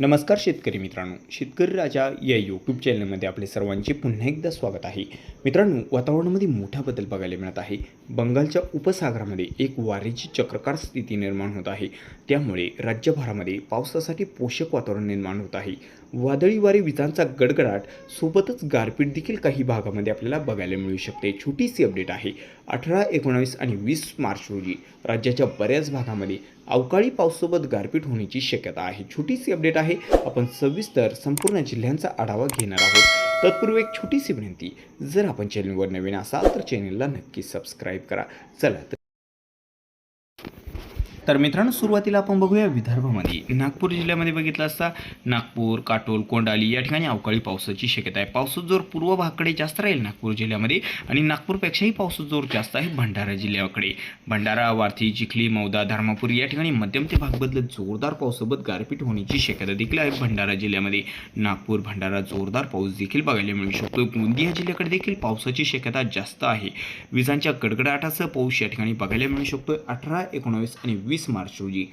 नमस्कार शेतकरी मित्रांनो शेतकरी राजा या यूट्यूब चॅनलमध्ये आपले सर्वांचे पुन्हा एकदा स्वागत आहे. मित्रांनो वातावरणामध्ये मोठा बदल बघायला मिळत आहे. बंगालच्या उपसागरामध्ये एक वारेची चक्रकार स्थिती निर्माण होत आहे. त्यामुळे राज्यभरामध्ये पावसासाठी पोषक वातावरण निर्माण होत आहे. वादळी वारे विजांचा गडगडाट सोबतच गारपीट देखील काही भागामध्ये आपल्याला बघायला मिळू शकते. छोटीशी अपडेट आहे. अठरा एकोणावीस आणि वीस मार्च रोजी राज्याच्या बऱ्याच भागामध्ये अवकाळी पावसासोबत गारपीट होण्याची शक्यता आहे. छोटीशी अपडेट आहे. आपण सविस्तर संपूर्ण जिल्ह्यांचा आढावा घेणार आहोत. तत्पूर्वी एक छोटीशी विनंती. जर आपण चॅनलवर नवीन असाल तर चॅनलला नक्की सबस्क्राईब करा. चला तर तर मित्रांनो सुरुवातीला आपण बघूया विदर्भामध्ये. नागपूर जिल्ह्यामध्ये बघितलं असता नागपूर काटोल कोंडाली या ठिकाणी अवकाळी पावसाची शक्यता आहे. पावसाचा जोर पूर्व भागाकडे जास्त राहील नागपूर जिल्ह्यामध्ये आणि नागपूरपेक्षाही पावसाचा जोर जास्त आहे भंडारा जिल्ह्याकडे. भंडारा वार्थी चिखली मौदा धर्मापूर या ठिकाणी मध्यम ते भाग बदलत जोरदार पावसासोबत गारपीट होण्याची शक्यता देखील आहे भंडारा जिल्ह्यामध्ये. नागपूर भंडारा जोरदार पाऊस देखील बघायला मिळू शकतो. गोंदिया जिल्ह्याकडे देखील पावसाची शक्यता जास्त आहे. विजांच्या गडगडाटासह पाऊस या ठिकाणी बघायला मिळू शकतो अठरा एकोणावीस आणि वीस मार्च रोजी.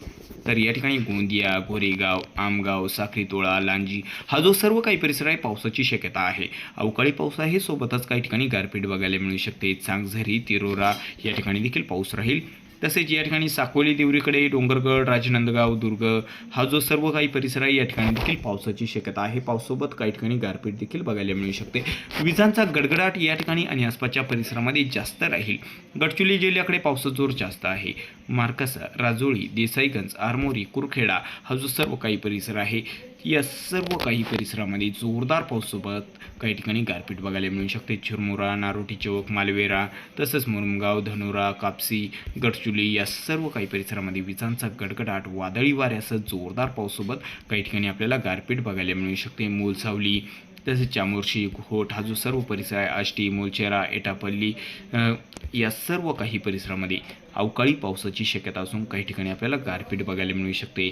तर या ठिकाणी गोंदिया गोरेगाव आमगाव साखरीतोळा लांजी हा जो सर्व काही परिसर आहे पावसाची शक्यता आहे. अवकाळी पाऊस आहे सोबतच काही ठिकाणी गारपीट बघायला मिळू शकते. चांगझरी तिरोरा या ठिकाणी देखील पाऊस राहील. तसेच या ठिकाणी साकोली देवरीकडे डोंगरगड राजनंदगाव दुर्ग हा जो सर्व काही परिसर आहे या ठिकाणी देखील पावसाची शक्यता आहे. पावसासोबत काही ठिकाणी गारपीट देखील बघायला मिळू शकते. विजांचा गडगडाट या ठिकाणी आणि आसपासच्या परिसरामध्ये जास्त राहील. गडचिरोली जिल्ह्याकडे पावसाचा जोर जास्त आहे. मार्कसा राजोळी देसाईगंज आरमोरी कुरखेडा हा जो सर्व काही परिसर आहे. या सर्व काही परिसरामध्ये जोरदार पाऊससोबत काही ठिकाणी गारपीट बघायला मिळू शकते. चिरमुरा नारोटी चौक मालवेरा तसंच मुरमगाव धनुरा कापसी गडचुली या सर्व काही परिसरामध्ये विजांचा गडगडाट वादळी वाऱ्यासह जोरदार पाऊससोबत काही ठिकाणी आपल्याला गारपीट बघायला मिळू शकते. मोलसावली तसेच चामोर्शी घोट हा जो सर्व परिसर आहे आष्टी मोलचेरा एटापल्ली या सर्व काही परिसरामध्ये अवकाळी पावसाची शक्यता असून काही ठिकाणी आपल्याला गारपीट बघायला मिळू शकते.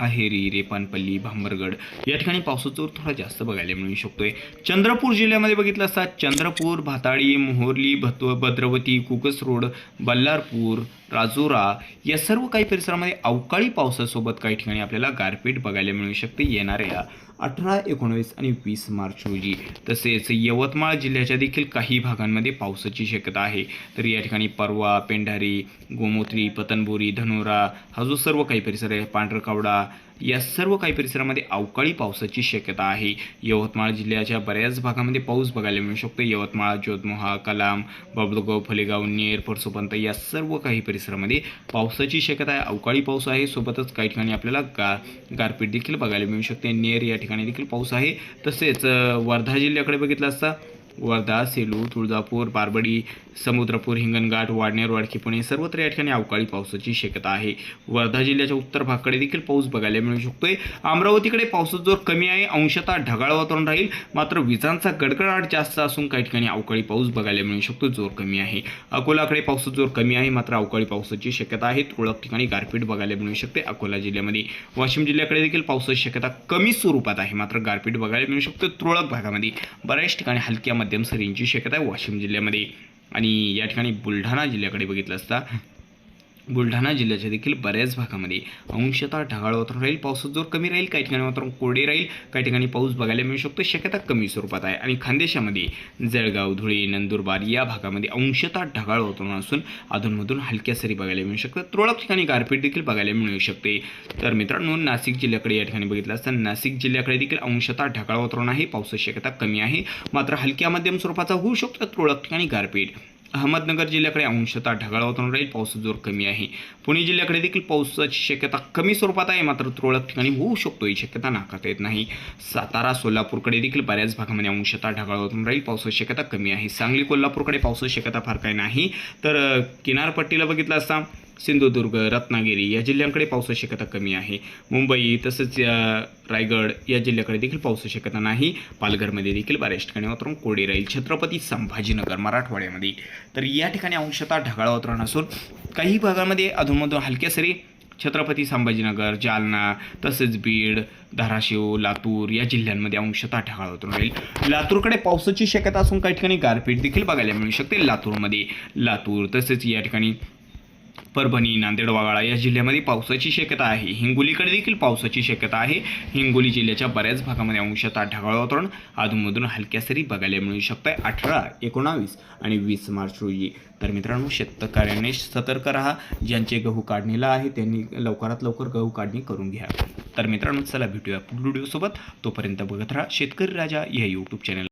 अहेरी रेपानपल्ली भांबरगड या ठिकाणी पावसाचा जोर थोडा जास्त बघायला मिळू शकतोय. चंद्रपूर जिल्ह्यामध्ये बघितलं असता चंद्रपूर भाताळी मोहोर्ली भत्व भद्रवती कुकस रोड बल्लारपूर राजोरा या सर्व काही परिसरामध्ये अवकाळी पावसासोबत काही ठिकाणी आपल्याला गारपीट बघायला मिळू शकते. येणाऱ्या अठरा एकोणावीस आणि वीस मार्च रोजी तसेच यवतमाळ जिल्ह्याच्या देखील काही भागांमध्ये पावसाची शक्यता आहे. तर या ठिकाणी परवा पेंढारी गोमोत्री पतनबोरी धनोरा हा जो सर्व काही परिसर आहे पांढरकावडा या सर्व काही परिसरामध्ये अवकाळी पावसाची शक्यता आहे. यवतमाळ जिल्ह्याच्या बऱ्याच भागामध्ये पाऊस बघायला मिळू शकतो. यवतमाळ जोधमोहा कलाम बबलगाव फलेगाव नेर परसोपंत या सर्व काही परिसरामध्ये पावसाची शक्यता आहे. अवकाळी पाऊस आहे. सोबतच काही ठिकाणी आपल्याला गा गारपीट देखील बघायला मिळू शकते. नेर या ठिकाणी देखील पाऊस आहे. तसेच वर्धा जिल्ह्याकडे बघितलं असता वर्धा सेलू तुळजापूर बारबडी समुद्रपूर हिंगणघाट वाडनेर वाडकी पुणे सर्वत्र या ठिकाणी अवकाळी पावसाची शक्यता आहे. वर्धा जिल्ह्याच्या उत्तर भागाकडे देखील पाऊस बघायला मिळू शकतोय. अमरावतीकडे पावसाचा जोर कमी आहे अंशतः ढगाळ वातावरण राहील. मात्र विजांचा गडगडाट जास्त असून काही ठिकाणी अवकाळी पाऊस बघायला मिळू शकतो जोर कमी आहे. अकोलाकडे पावसाचा जोर कमी आहे मात्र अवकाळी पावसाची शक्यता आहे. तुरळक ठिकाणी गारपीट बघायला मिळू शकते अकोला जिल्ह्यामध्ये. वाशिम जिल्ह्याकडे देखील पावसाची शक्यता कमी स्वरूपात आहे मात्र गारपीट बघायला मिळू शकते तुरळक भागामध्ये. बऱ्याच ठिकाणी हलक्या मध्यम सरींची शक्यता आहे वाशिम जिल्ह्यामध्ये. आणि या ठिकाणी बुलढाणा जिल्ह्याकडे बघितलं असता बुलढाणा जिल्ह्याच्या देखील बऱ्याच भागामध्ये अंशतः ढगाळ वातावरण राहील पावसाचा जोर कमी राहील काही ठिकाणी वातावरण कोरडे राहील काही ठिकाणी पाऊस बघायला मिळू शकतो शक्यता कमी स्वरूपात आहे. आणि खानदेशामध्ये जळगाव धुळे नंदुरबार या भागामध्ये अंशतः ढगाळ वातावरण असून अधूनमधून हलक्या सरी बघायला मिळू शकतात. तुरळक ठिकाणी गारपीट देखील बघायला मिळू शकते. तर मित्रांनो नाशिक जिल्ह्याकडे या ठिकाणी बघितलं असता नाशिक जिल्ह्याकडे देखील अंशतः ढगाळ वातावरण आहे पावसाची शक्यता कमी आहे. मात्र हलक्या मध्यम स्वरूपाचा होऊ शकतो तुरळक ठिकाणी गारपीट. अहमदनगर जिल्ह्याकडे अंशतः ढगाळ वातावरण राहील. पावसाचा जोर कमी आहे. पुणे जिल्ह्याकडे देखील पावसाची शक्यता कमी स्वरूपात आहे. मात्र तुरळक ठिकाणी होऊ शकतो. ही शक्यता नाकारता येत नाही. सातारा सोलापूरकडे देखील बऱ्याच भागामध्ये अंशतः ढगाळ वातावरण राहील. पावसाची शक्यता कमी आहे. सांगली कोल्हापूरकडे पावसाची शक्यता फार काही नाही. तर किनारपट्टीला बघितलं असता सिंधुदुर्ग रत्नागिरी या जिल्ह्यांकडे पावसाची शक्यता कमी आहे. मुंबई तसंच रायगड या जिल्ह्याकडे देखील पावसाची शक्यता नाही. पालघरमध्ये देखील बऱ्याच ठिकाणी वातावरण कोरडे राहील. छत्रपती संभाजीनगर मराठवाड्यामध्ये. तर या ठिकाणी अंशतः ढगाळ वातावरण असून काही भागामध्ये अधूनमधून हलक्या सरी छत्रपती संभाजीनगर जालना तसेच बीड धाराशिव लातूर या जिल्ह्यांमध्ये अंशतः ढगाळ वातावरण राहील. लातूरकडे पावसाची शक्यता असून काही ठिकाणी गारपीट देखील बघायला मिळू शकते. लातूरमध्ये लातूर तसेच या ठिकाणी परभणी नांदेड वाघाळा या जिल्ह्यामध्ये पावसाची शक्यता आहे. हिंगोलीकडे देखील पावसाची शक्यता आहे. हिंगोली जिल्ह्याच्या बऱ्याच भागामध्ये अंशतः ढगाळ वातावरण. अधूनमधून हलक्या सरी बघायला मिळू शकत आहे अठरा एकोणावीस आणि वीस मार्च रोजी. तर मित्रांनो शेतकऱ्यांनी सतर्क राहा. ज्यांचे गहू काढणीला आहे त्यांनी लवकरात लवकर गहू काढणी करून घ्या. तर मित्रांनो चला भेटूया पुढील व्हिडिओसोबत. तोपर्यंत बघत राहा. शेतकरी राजा या यूट्यूब चॅनल